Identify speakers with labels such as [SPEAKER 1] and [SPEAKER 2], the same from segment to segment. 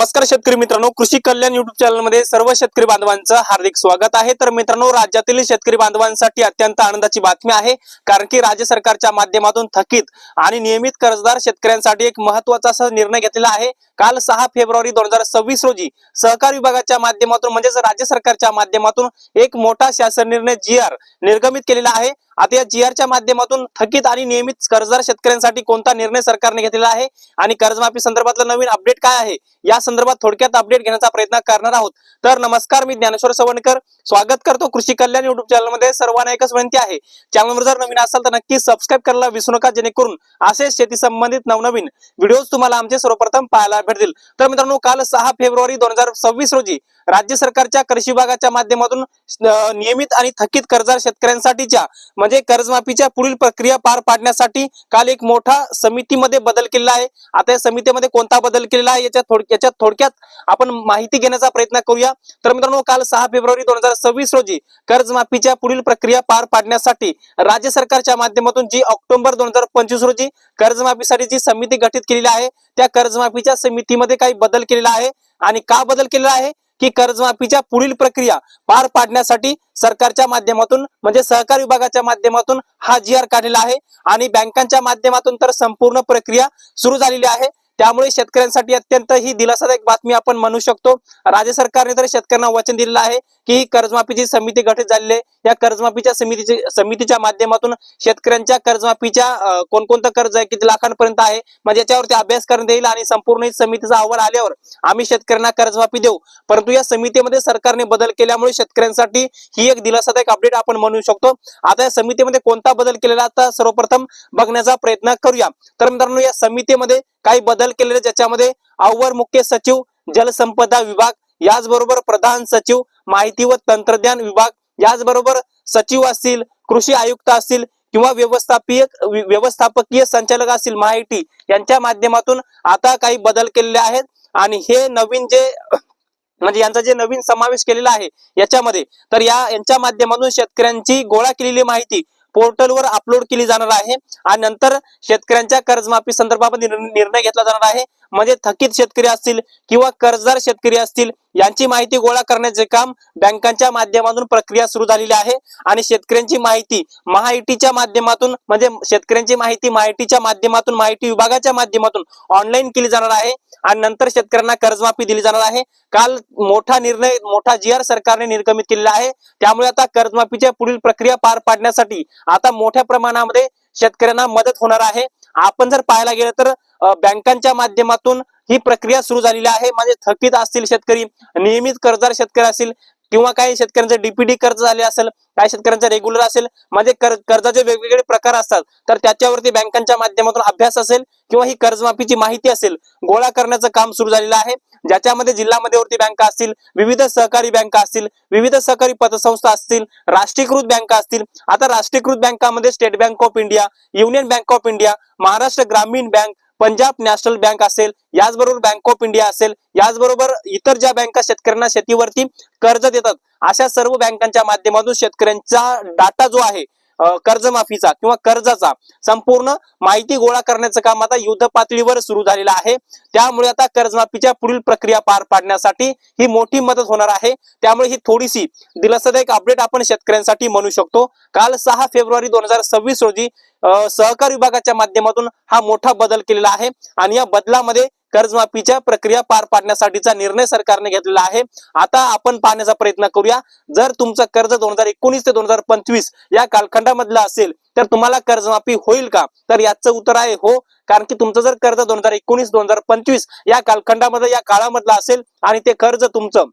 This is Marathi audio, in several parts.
[SPEAKER 1] नमस्कार शेतकरी मित्रांनो कृषी कल्याण युट्यूब चॅनलमध्ये सर्व शेतकरी बांधवांचं हार्दिक स्वागत आहे. तर मित्रांनो राज्यातील शेतकरी बांधवांसाठी अत्यंत आनंदाची बातमी आहे कारण की राज्य सरकारच्या माध्यमातून थकीत आणि नियमित कर्जदार शेतकऱ्यांसाठी एक महत्त्वाचा असा निर्णय घेतलेला आहे. काल सहा फेब्रुवारी दोन हजार सव्वीस रोजी सहकार विभागाच्या माध्यमातून म्हणजेच राज्य सरकारच्या माध्यमातून एक मोठा शासन निर्णय जी आर निर्गमित केलेला आहे. आता या जीआरच्या माध्यमातून थकीत आणि नियमित कर्जदार शेतकऱ्यांसाठी कोणता निर्णय सरकारने घेतलेला आहे? आणि कर्जमाफी संदर्भातलं नवीन अपडेट काय आहे? या संदर्भात थोडक्यात अपडेट घेण्याचा प्रयत्न करणार आहोत. तर नमस्कार मी ज्ञानेश्वर सवणकर. स्वागत करतो कृषी कल्याण युट्यूब चॅनलमध्ये. सर्वांना एकच विनंती आहे. चॅनलवर जर नवीन असाल तर नक्की सबस्क्राईब करायला विसरू नका जेणेकरून असे शेती संबंधित नवनवीन व्हिडिओ तुम्हाला आमचे सर्वप्रथम पाहायला भेटतील. तर मित्रांनो काल सहा फेब्रुवारी दोन हजार सव्वीस रोजी राज्य सरकारच्या कृषी विभागाच्या माध्यमातून नियमित आणि थकीत कर्जदार शेतकऱ्यांसाठीच्या म्हणजे कर्जमाफीच्या पुढील प्रक्रिया पार पाडण्यासाठी काल एक मोठा समितीमध्ये बदल केलेला आहे. आता या समितीमध्ये कोणता बदल केलेला आहे याच्या थोड याच्या थोडक्यात आपण माहिती घेण्याचा प्रयत्न करूया. तर मित्रांनो काल सहा फेब्रुवारी दोन हजार सव्वीस रोजी कर्जमाफीच्या पुढील प्रक्रिया पार पाडण्यासाठी राज्य सरकारच्या माध्यमातून जी ऑक्टोबर दोन हजार पंचवीस रोजी कर्जमाफीसाठी जी समिती गठीत केलेली आहे त्या कर्जमाफीच्या समितीमध्ये काही बदल केलेला आहे. आणि का बदल केलेला आहे? की कर्जमाफीच्या पुढील प्रक्रिया पार पाडण्यासाठी सरकारच्या माध्यमातून म्हणजे सहकार विभागाच्या माध्यमातून हा जी आर काढलेला आहे. आणि बँकांच्या माध्यमातून तर संपूर्ण प्रक्रिया सुरू झालेली आहे. त्यामुळे शेतकऱ्यांसाठी अत्यंत ही दिलासादायक बातमी आपण म्हणू शकतो. राज्य सरकारने तर शेतकऱ्यांना वचन दिलेलं आहे की ही कर्जमाफीची समिती गठीत झालेली आहे. या कर्जमाफीच्या समितीची समितीच्या माध्यमातून शेतकऱ्यांच्या कर्जमाफीच्या कोणकोणतं कर्ज आहे किती लाखांपर्यंत आहे म्हणजे याच्यावरती अभ्यास करण्यात येईल आणि संपूर्ण समितीचा अहवाल आल्यावर आम्ही शेतकऱ्यांना कर्जमाफी देऊ. परंतु या समितीमध्ये सरकारने बदल केल्यामुळे शेतकऱ्यांसाठी ही एक दिलासादायक अपडेट आपण म्हणू शकतो. आता या समितीमध्ये कोणता बदल केलेला आता सर्वप्रथम बघण्याचा प्रयत्न करूया. तर मित्रांनो या समितीमध्ये काही बदल दाखल केलेले ज्याच्यामध्ये अव्वल मुख्य सचिव जलसंपदा विभाग याचबरोबर प्रधान सचिव माहिती व तंत्रज्ञान विभाग याचबरोबर सचिव असतील कृषी आयुक्त असतील किंवा व्यवस्थापकीय व्यवस्थापकीय संचालक असतील माहिती यांच्या माध्यमातून आता काही बदल केलेले आहेत. आणि हे नवीन जे म्हणजे यांचा जे नवीन समावेश केलेला आहे याच्यामध्ये तर या यांच्या माध्यमातून शेतकऱ्यांची गोळा केलेली माहिती पोर्टलवर अपलोड केली जाणार आहे. आणि नंतर शेतकऱ्यांच्या कर्जमाफी संदर्भात निर्णय निर्णय घेतला जाणार आहे. म्हणजे थकीत शेतकरी असतील किंवा कर्जदार शेतकरी असतील यांची माहिती गोळा करण्याचे काम बँकांच्या माध्यमातून प्रक्रिया सुरू झालेली आहे. आणि शेतकऱ्यांची माहिती महाआयटीच्या माध्यमातून म्हणजे शेतकऱ्यांची माहिती माहितीच्या माध्यमातून माहिती विभागाच्या माध्यमातून ऑनलाईन केली जाणार आहे. आणि नंतर शेतकऱ्यांना कर्जमाफी दिली जाणार आहे. काल मोठा निर्णय मोठा जी आर सरकारने निर्गमित केलेला आहे. त्यामुळे आता कर्जमाफीच्या पुढील प्रक्रिया पार पाडण्यासाठी आता मोठ्या प्रमाणामध्ये शेतकऱ्यांना मदत होणार आहे. आपण जर पाहायला गेलं तर बँकांच्या माध्यमातून ही प्रक्रिया सुरू झालेली आहे. म्हणजे थकीत असतील शेतकरी नियमित कर्जदार शेतकरी असतील किंवा काही शेतकऱ्यांचं डीपीडी कर्ज झाले असेल काही शेतकऱ्यांचं रेग्युलर असेल म्हणजे कर्जाचे वेगवेगळे प्रकार असतात तर त्याच्यावरती बँकांच्या माध्यमातून अभ्यास असेल किंवा ही कर्जमाफीची माहिती असेल गोळा करण्याचं काम सुरू झालेलं आहे. ज्याच्यामध्ये जिल्हा मध्यवर्ती बँका असतील विविध सहकारी बँका असतील विविध सहकारी पतसंस्था असतील राष्ट्रीयकृत बँका असतील. आता राष्ट्रीयकृत बँकामध्ये state bank of India union bank of India Maharashtra Gramin bank Punjab national bank असेल याचबरोबर बँक ऑफ इंडिया असेल याचबरोबर इतर ज्या बँका शेतकऱ्यांना शेतीवरती कर्ज देतात. अशा सर्व बँकांच्या माध्यमातून शेतकऱ्यांचा डाटा जो आहे कर्जमाफीचा किंवा कर्जाचा संपूर्ण माहिती गोळा करण्याचं काम आता युद्ध पातळीवर सुरू झालेलं आहे. त्यामुळे आता कर्जमाफीच्या पुढील प्रक्रिया पार पाडण्यासाठी ही मोठी मदत होणार आहे. त्यामुळे ही थोडीशी दिलासादायक अपडेट आपण शेतकऱ्यांसाठी म्हणू शकतो. काल सहा फेब्रुवारी दोन हजार सव्वीस रोजी अं, सहकार विभागाच्या माध्यमातून हा मोठा बदल केलेला आहे. आणि या बदलामध्ये कर्जमाफीच्या प्रक्रिया पार पाडण्यासाठीचा निर्णय सरकारने घेतलेला आहे. आता आपण पाहण्याचा प्रयत्न करूया. जर तुमचं कर्ज दोन हजार एकोणीस ते दोन हजार पंचवीस या कालखंडामधलं असेल तर तुम्हाला कर्जमाफी होईल का? तर याचं उत्तर आहे हो. कारण की तुमचं जर कर्ज दोन हजार एकोणीस दोन हजार पंचवीस या कालखंडामध्ये या काळामधलं असेल आणि ते कर्ज तुमचं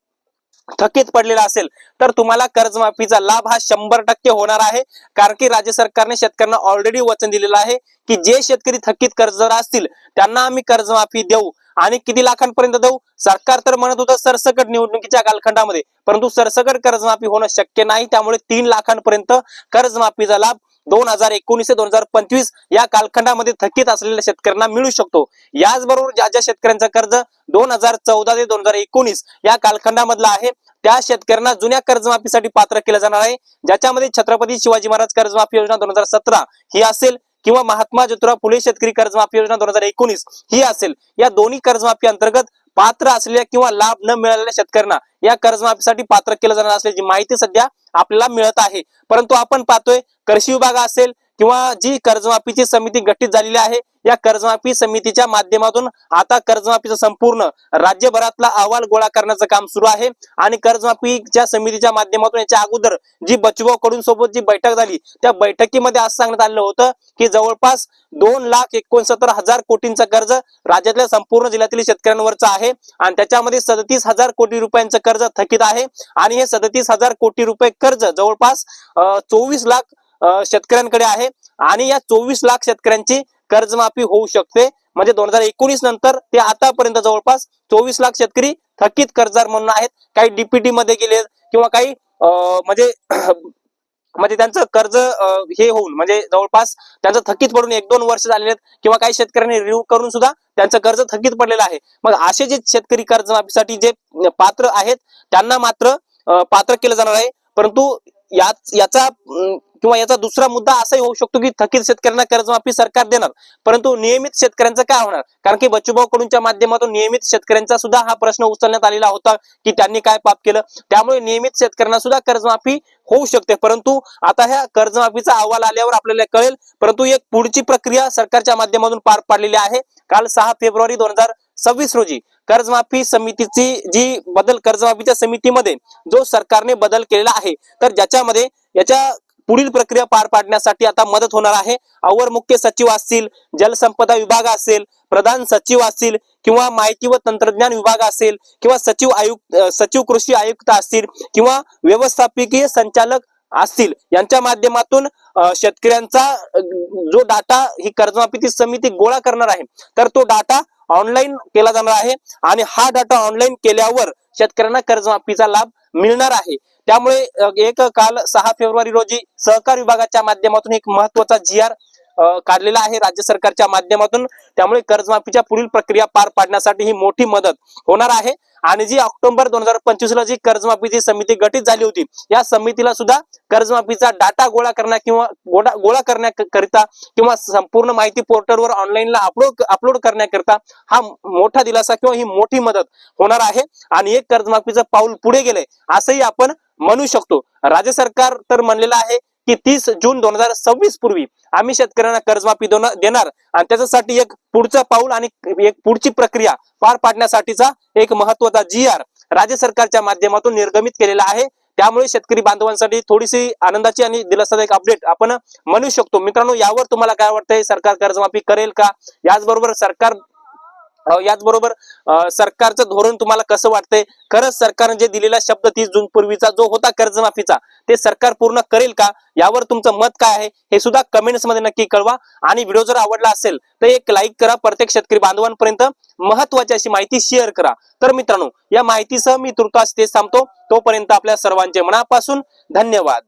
[SPEAKER 1] थकीत पडलेला असेल तर तुम्हाला कर्जमाफीचा लाभ हा शंभर टक्के होणार आहे. कारण की राज्य सरकारने शेतकऱ्यांना ऑलरेडी वचन दिलेलं आहे की जे शेतकरी थकीत कर्जदार असतील त्यांना आम्ही कर्जमाफी देऊ आणि किती लाखांपर्यंत देऊ? सरकार तर म्हणत होतं सरसकट निवडणुकीच्या कालखंडामध्ये परंतु सरसकट कर्जमाफी होणं शक्य नाही. त्यामुळे तीन लाखांपर्यंत कर्जमाफीचा लाभ दोन हजार एकोणीस ते दोन हजार पंचवीस या कालखंडामध्ये थकीत असलेल्या शेतकऱ्यांना मिळू शकतो. याचबरोबर ज्या ज्या शेतकऱ्यांचं कर्ज दोन हजार चौदा ते दोन हजार एकोणीस या कालखंडामधला आहे त्या शेतकऱ्यांना जुन्या कर्जमाफीसाठी पात्र केलं जाणार आहे. ज्याच्यामध्ये छत्रपती शिवाजी महाराज कर्जमाफी योजना दोन हजार सतरा ही असेल किंवा महात्मा ज्योतिराव फुले शेतकरी कर्जमाफी योजना दोन हजार एकोणीस ही असेल. या दोन्ही कर्जमाफी अंतर्गत पात्र असलेल्या किंवा लाभ न मिळालेल्या शेतकऱ्यांना या कर्जमाफीसाठी पात्र केलं जाणार असल्याची माहिती सध्या आपल्याला मिळत आहे. परंतु आपण पाहतोय कृषी विभाग असेल किंवा जी कर्जमाफीची समिती गठीत झालेली आहे या कर्जमाफी समितीच्या माध्यमातून आता कर्जमाफीचा संपूर्ण राज्यभरातला अहवाल गोळा करण्याचं काम सुरू आहे. आणि कर्जमाफीच्या समितीच्या माध्यमातून याच्या अगोदर जी बचवा कडून सोबत जी बैठक झाली त्या बैठकीमध्ये असं सांगण्यात आलं होतं की जवळपास दोन लाख एकोणसत्तर हजार कोटींचं कर्ज राज्यातल्या संपूर्ण जिल्ह्यातील शेतकऱ्यांवरचं आहे. आणि त्याच्यामध्ये सदतीस हजार कोटी रुपयांचं कर्ज थकीत आहे. आणि हे सदतीस हजार कोटी रुपये कर्ज जवळपास चोवीस लाख शेतकऱ्यांकडे आहे. आणि या चोवीस लाख शेतकऱ्यांची कर्जमाफी होऊ शकते. म्हणजे दोन हजार एकोणीस नंतर ते आतापर्यंत जवळपास चोवीस लाख शेतकरी थकीत कर्जदार म्हणून आहेत. काही डीपीटी मध्ये गेले किंवा काही म्हणजे म्हणजे त्यांचं कर्ज हे होऊन म्हणजे जवळपास त्यांचं थकीत पडून एक दोन वर्ष झालेले आहेत किंवा काही शेतकऱ्यांनी रिव्ह करून सुद्धा त्यांचं कर्ज थकीत पडलेलं आहे. मग असे जे शेतकरी कर्जमाफीसाठी जे पात्र आहेत त्यांना मात्र पात्र केलं जाणार आहे. परंतु याच याचा किंवा याचा दुसरा मुद्दा असाही होऊ शकतो की थकीत शेतकऱ्यांना कर्जमाफी सरकार देणार परंतु नियमित शेतकऱ्यांचं काय होणार? कारण की बच्चूभाऊकडूनच्या माध्यमातून नियमित शेतकऱ्यांचा सुद्धा हा प्रश्न उचलण्यात आलेला होता की त्यांनी काय पाप केलं. त्यामुळे नियमित शेतकऱ्यांना सुद्धा कर्जमाफी होऊ शकते. परंतु आता ह्या कर्जमाफीचा अहवाल आल्यावर आपल्याला कळेल परंतु एक पुढची प्रक्रिया सरकारच्या माध्यमातून पार पाडलेली आहे. काल सहा फेब्रुवारी दोन हजार सव्वीस रोजी कर्जमाफी समितीची जी बदल कर्जमाफीच्या समितीमध्ये जो सरकारने बदल केलेला आहे तर ज्याच्यामध्ये याच्या पुढील प्रक्रिया पार पाडण्यासाठी आता मदत होणार आहे. अवर मुख्य सचिव असतील जलसंपदा विभाग असेल प्रधान सचिव असतील किंवा माहिती व तंत्रज्ञान विभाग असेल किंवा सचिव आयुक्त सचिव कृषी आयुक्त असतील किंवा व्यवस्थापकीय संचालक असतील यांच्या माध्यमातून शेतकऱ्यांचा जो डाटा ही कर्जमाफीची समिती गोळा करणार आहे तर तो डाटा ऑनलाईन केला जाणार आहे. आणि हा डाटा ऑनलाईन केल्यावर शेतकऱ्यांना कर्जमाफीचा लाभ मिळणार आहे. त्यामुळे एक काल सहा फेब्रुवारी रोजी सहकार विभागाच्या माध्यमातून एक महत्त्वाचा जी आर काढलेला आहे राज्य सरकारच्या माध्यमातून. त्यामुळे कर्जमाफीच्या पुढील प्रक्रिया पार पाडण्यासाठी ही मोठी मदत होणार आहे. आणि जी ऑक्टोबर दोन हजार पंचवीस ला जी कर्जमाफीची समिती गठीत झाली होती या समितीला सुद्धा कर्जमाफीचा डाटा गोळा करण्या किंवा गोळा गोळा करण्याकरिता किंवा संपूर्ण माहिती पोर्टलवर ऑनलाईनला अपलोड अपलोड करण्याकरिता हा मोठा दिलासा किंवा ही मोठी मदत होणार आहे. आणि एक कर्जमाफीचं पाऊल पुढे गेलंय असंही आपण म्हणू शकतो. राज्य सरकार तर म्हणलेलं आहे की तीस जून दोन हजार सव्वीस पूर्वी आम्ही शेतकऱ्यांना कर्जमाफी देणार. आणि त्याच्यासाठी एक पुढचं पाऊल आणि एक पुढची प्रक्रिया पार पाडण्यासाठीचा एक महत्त्वाचा जी आर राज्य सरकारच्या माध्यमातून निर्गमित केलेला आहे. त्यामुळे शेतकरी बांधवांसाठी थोडीशी आनंदाची आणि दिलासादायक अपडेट आपण म्हणू शकतो. मित्रांनो यावर तुम्हाला काय वाटतंय? सरकार कर्जमाफी करेल का? याचबरोबर सरकार याचबरोबर सरकारचं धोरण तुम्हाला कसं वाटतंय? खरंच सरकारने जे दिलेला शब्द तीस जून पूर्वीचा जो होता कर्जमाफीचा ते सरकार पूर्ण करेल का? यावर तुमचं मत काय आहे? हे सुद्धा कमेंट्समध्ये नक्की कळवा. आणि व्हिडिओ जर आवडला असेल तर एक लाईक करा प्रत्येक शेतकरी बांधवांपर्यंत महत्वाची अशी माहिती शेअर करा. तर मित्रांनो या माहितीसह मी तुर्तास ते थांबतो. तोपर्यंत आपल्या सर्वांचे मनापासून धन्यवाद.